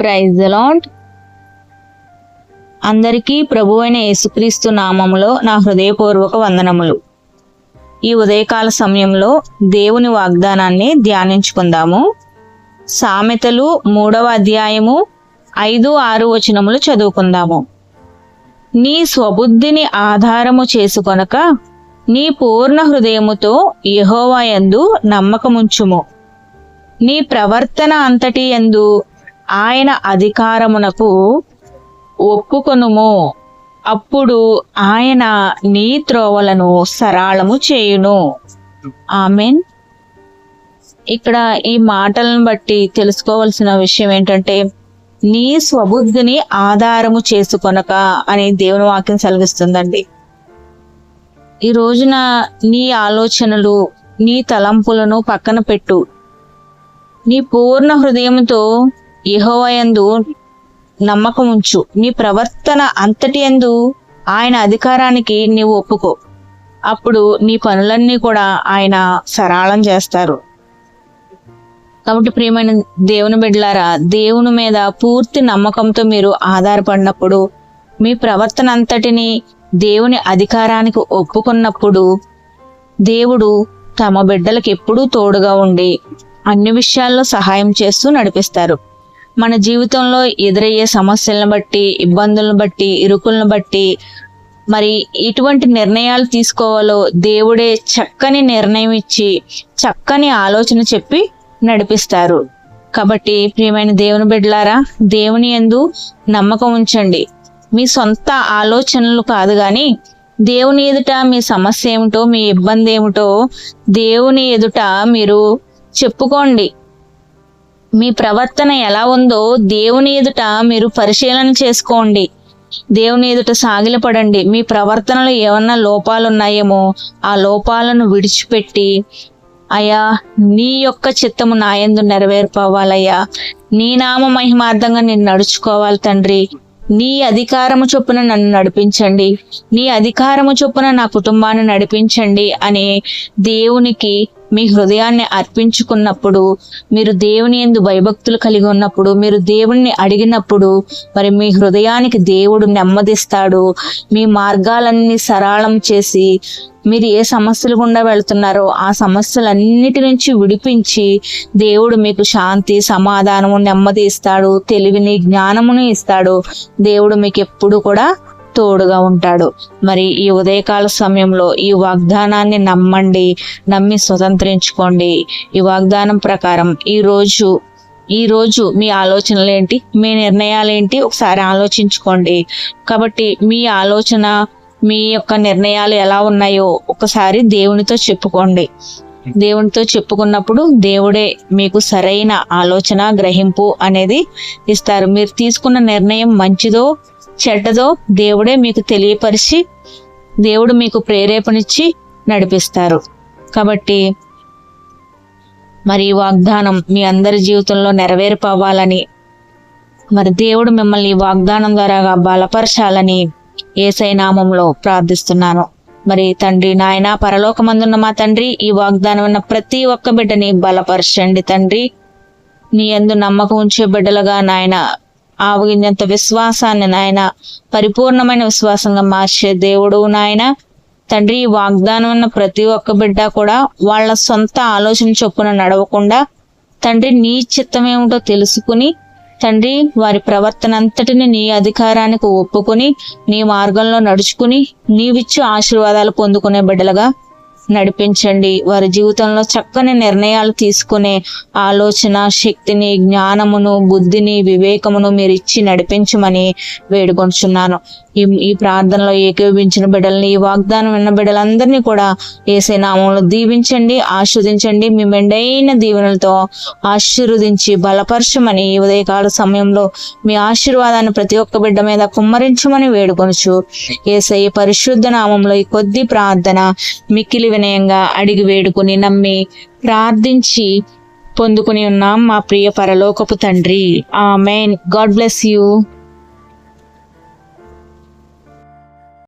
Praise అలాంట్ అందరికీ ప్రభు అయిన యేసుక్రీస్తు నామములో నా హృదయపూర్వక వందనములు. ఈ ఉదయకాల సమయంలో దేవుని వాగ్దానాన్ని ధ్యానించుకుందాము. సామెతలు మూడవ అధ్యాయము ఐదు ఆరు వచనములు చదువుకుందాము. నీ స్వబుద్ధిని ఆధారము చేసుకొనక నీ పూర్ణ హృదయముతో యెహోవాయందు నమ్మకముంచుము. నీ ప్రవర్తన అంతటి యందు ఆయన అధికారమునకు ఒప్పుకొనుము. అప్పుడు ఆయన నీ త్రోవలను సరాళము చేయును. ఆమెన్. ఇక్కడ ఈ మాటలను బట్టి తెలుసుకోవాల్సిన విషయం ఏంటంటే నీ స్వబుద్ధిని ఆధారము చేసుకొనక అని దేవుని వాక్యం సెలవిస్తుందండి. ఈ రోజున నీ ఆలోచనలు నీ తలంపులను పక్కన పెట్టు. నీ పూర్ణ హృదయంతో యహోవయందు నమ్మకం ఉంచు నీ ప్రవర్తన అంతటి యందు ఆయన అధికారానికి నీవు ఒప్పుకో. అప్పుడు నీ పనులన్నీ కూడా ఆయన సరళం చేస్తారు. కాబట్టి ప్రియమైన దేవుని బిడ్డలారా దేవుని మీద పూర్తి నమ్మకంతో మీరు ఆధారపడినప్పుడు మీ ప్రవర్తన అంతటిని దేవుని అధికారానికి ఒప్పుకున్నప్పుడు దేవుడు తమ బిడ్డలకు ఎప్పుడూ తోడుగా ఉండి అన్ని విషయాల్లో సహాయం చేస్తూ నడిపిస్తారు. మన జీవితంలో ఎదురయ్యే సమస్యలను బట్టి ఇబ్బందులను బట్టి ఇరుకులను బట్టి మరి ఎటువంటి నిర్ణయాలు తీసుకోవాలో దేవుడే చక్కని నిర్ణయం ఇచ్చి చక్కని ఆలోచన చెప్పి నడిపిస్తారు. కాబట్టి ప్రియమైన దేవుని బిడ్డలారా దేవుని యందు నమ్మకం ఉంచండి. మీ సొంత ఆలోచనలు కాదు కానీ దేవుని ఎదుట మీ సమస్య ఏమిటో మీ ఇబ్బంది ఏమిటో దేవుని ఎదుట మీరు చెప్పుకోండి. మీ ప్రవర్తన ఎలా ఉందో దేవుని ఎదుట మీరు పరిశీలన చేసుకోండి. దేవుని ఎదుట సాగిలపడండి. మీ ప్రవర్తనలో ఏమన్నా లోపాలు ఉన్నాయేమో ఆ లోపాలను విడిచిపెట్టి అయ్యా నీ యొక్క చిత్తము నాయందు నెరవేర్పవాలయ్యా. నీ నామ మహిమార్థంగా నేను నడుచుకోవాలి తండ్రి. నీ అధికారము చొప్పున నన్ను నడిపించండి. నీ అధికారము చొప్పున నా కుటుంబాన్ని నడిపించండి అని దేవునికి మీ హృదయాన్ని అర్పించుకున్నప్పుడు మీరు దేవుని ఎందు భయభక్తులు కలిగి ఉన్నప్పుడు మీరు దేవుణ్ణి అడిగినప్పుడు మరి మీ హృదయానికి దేవుడు నెమ్మదిస్తాడు. మీ మార్గాలన్నీ సరళం చేసి మీరు ఏ సమస్యలు గుండా వెళ్తున్నారో ఆ సమస్యలన్నిటి నుంచి విడిపించి దేవుడు మీకు శాంతి సమాధానము నెమ్మది ఇస్తాడు తెలివిని జ్ఞానమును ఇస్తాడు. దేవుడు మీకు ఎప్పుడు కూడా తోడుగా ఉంటాడు. మరి ఈ ఉదయకాల సమయంలో ఈ వాగ్దానాన్ని నమ్మండి నమ్మి స్వతంత్రించుకోండి. ఈ వాగ్దానం ప్రకారం ఈ రోజు ఈ రోజు మీ ఆలోచనలేంటి? మీ నిర్ణయాలు ఏంటి ఒకసారి ఆలోచించుకోండి. కాబట్టి మీ ఆలోచన మీ యొక్క నిర్ణయాలు ఎలా ఉన్నాయో ఒకసారి దేవునితో చెప్పుకోండి. దేవునితో చెప్పుకున్నప్పుడు దేవుడే మీకు సరైన ఆలోచన గ్రహింపు అనేది ఇస్తారు. మీరు తీసుకున్న నిర్ణయం మంచిదో చెడ్డదో దేవుడే మీకు తెలియపరిచి దేవుడు మీకు ప్రేరేపణిచ్చి నడిపిస్తారు. కాబట్టి మరి వాగ్దానం మీ అందరి జీవితంలో నెరవేరిపోవాలని మరి దేవుడు మిమ్మల్ని వాగ్దానం ద్వారా బలపరచాలని ఏసై నామంలో ప్రార్థిస్తున్నాను. మరి తండ్రి నాయన పరలోకమందున్న మా తండ్రి ఈ వాగ్దానం ఉన్న ప్రతి ఒక్క బిడ్డని బలపరచండి తండ్రి. నీ ఎందు నమ్మకం ఉంచే బిడ్డలుగా నాయన ఆవగింజంత విశ్వాసాన్ని నాయన పరిపూర్ణమైన విశ్వాసంగా మార్చే దేవుడు నాయన. తండ్రి ఈ వాగ్దానం ఉన్న ప్రతి ఒక్క బిడ్డ కూడా వాళ్ళ సొంత ఆలోచన చొప్పున నడవకుండా తండ్రి నీ చిత్తం ఏమిటో తెలుసుకుని తండ్రి వారి ప్రవర్తన అంతటిని నీ అధికారానికి ఒప్పుకొని నీ మార్గంలో నడుచుకుని నీవిచ్చు ఆశీర్వాదాలు పొందుకునే బిడ్డలుగా నడిపించండి. వారి జీవితంలో చక్కని నిర్ణయాలు తీసుకునే ఆలోచన శక్తిని జ్ఞానమును బుద్ధిని వివేకమును మీరు ఇచ్చి నడిపించమని వేడుకొంచున్నాను. ఈ ఈ ప్రార్థనలో ఏకీభవించిన బిడ్డల్ని ఈ వాగ్దానం విన్న బిడ్డలందరినీ కూడా ఏసే నామంలో దీవించండి ఆస్వాదించండి మీ మెండైన దీవెనలతో ఆశీర్వదించి బలపరచమని ఈ ఉదయకాల సమయంలో మీ ఆశీర్వాదాన్ని ప్రతి ఒక్క బిడ్డ మీద కుమ్మరించమని వేడుకొనుచు ఏసై పరిశుద్ధ నామంలో ఈ కొద్ది ప్రార్థన మిక్కిలి వినయంగా అడిగి వేడుకుని నమ్మి ప్రార్థించి పొందుకుని ఉన్నాం మా ప్రియ పరలోకపు తండ్రి. ఆ మెయిన్ గాడ్ బ్లెస్ యూ.